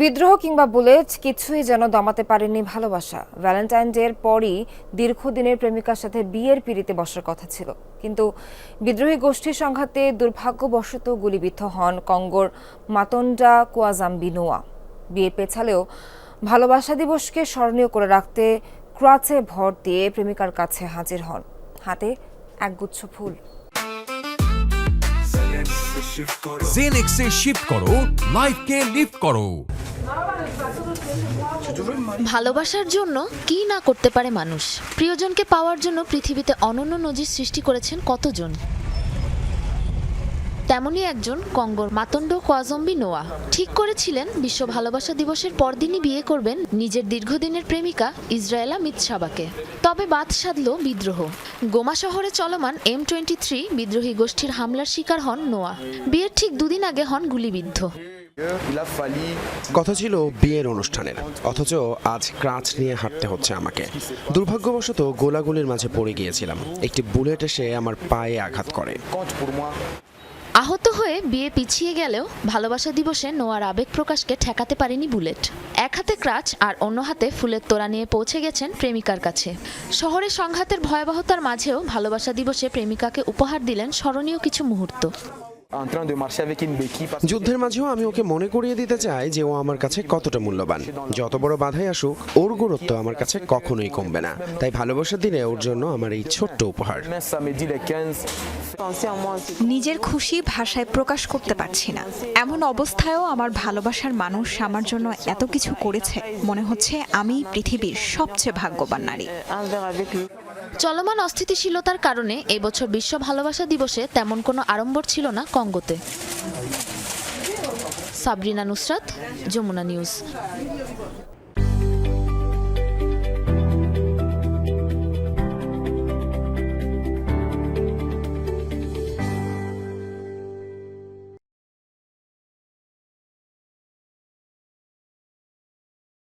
বিদ্রোহ কিংবা বুলেট কিছুই যেন দমাতে পারেনি ভালোবাসা। ভ্যালেন্টাইন ডে এর পরই দীর্ঘদিনের প্রেমিকার সাথে বিয়ের পিড়িতে বসার কথা ছিল। কিন্তু বিদ্রোহী গোষ্ঠীর সংঘাতে দুর্ভাগ্যবশত গুলিবিদ্ধ হন কঙ্গোর মাতন্ডা কুয়াজাম্বি নোয়া বিয়ের পেছালেও ভালোবাসা দিবসকে স্মরণীয় করে রাখতে ক্রাচে ভর দিয়ে প্রেমিকার কাছে হাজির হন। হাতে একগুচ্ছ ফুল। জেনেক্সে শিফট করো লাইফকে লিফট করো। ভালোবাসার জন্য কি না করতে পারে মানুষ? প্রিয়জনকে পাওয়ার জন্য পৃথিবীতে অনন্য নজির সৃষ্টি করেছেন কতজন? তেমনই একজন কঙ্গোর মাতণ্ড কোয়াজম্বি নোয়া। ঠিক করেছিলেন, বিশ্ব ভালোবাসা দিবসের পরদিনই বিয়ে করবেন নিজের দীর্ঘদিনের প্রেমিকা ইসরায়েলা মিতসাবাকে তবে বাদ সাধল বিদ্রোহ। গোমা শহরে চলমান এম টোয়েন্টি থ্রি বিদ্রোহী গোষ্ঠীর হামলার শিকার হন নোয়া। বিয়ের ঠিক দুদিন আগে হন গুলিবিদ্ধ। কথা ছিল বিয়ের অনুষ্ঠানের। অথচ আজ ক্রাচ নিয়ে হাঁটতে হচ্ছে আমাকে। দুর্ভাগ্যবশত গোলাগুলির মাঝে পড়ে গিয়েছিলাম। একটি বুলেট এসে আমার পায়ে আঘাত করে। আহত হয়ে বিয়ে পিছিয়ে গেলেও ভালোবাসা দিবসে নোয়ার আবেগ প্রকাশকে ঠেকাতে পারেনি বুলেট। এক হাতে ক্রাচ আর অন্য হাতে ফুলের তোড়া নিয়ে পৌঁছে গেছেন প্রেমিকার কাছে। শহরের সংঘাতের ভয়াবহতার মাঝেও ভালোবাসা দিবসে প্রেমিকাকে উপহার দিলেন স্মরণীয় কিছু মুহূর্ত। যুদ্ধের মাঝেও আমি ওকে মনে করিয়ে দিতে চাই যে ও আমার কাছে কতটা মূল্যবান। যত বড় বাধাই আসুক ওর গুরুত্ব আমার কাছে কখনোই কমবে না। তাই ভালোবাসার দিনে ওর জন্য আমার এই ছোট্ট উপহার। que samedi le 15 নিজের খুশি ভাষায় প্রকাশ করতে পারছি না। এমন অবস্থায়ও আমার ভালোবাসার মানুষ আমার জন্য এত কিছু করেছে। মনে হচ্ছে আমি পৃথিবীর সবচেয়ে ভাগ্যবান নারী। চলমান অস্থিতিশীলতার কারণে এবছর বিশ্ব ভালোবাসা দিবসে তেমন কোনো আড়ম্বর ছিল না কঙ্গোতে। সাবরিনা নুসরাত, যমুনা নিউজ।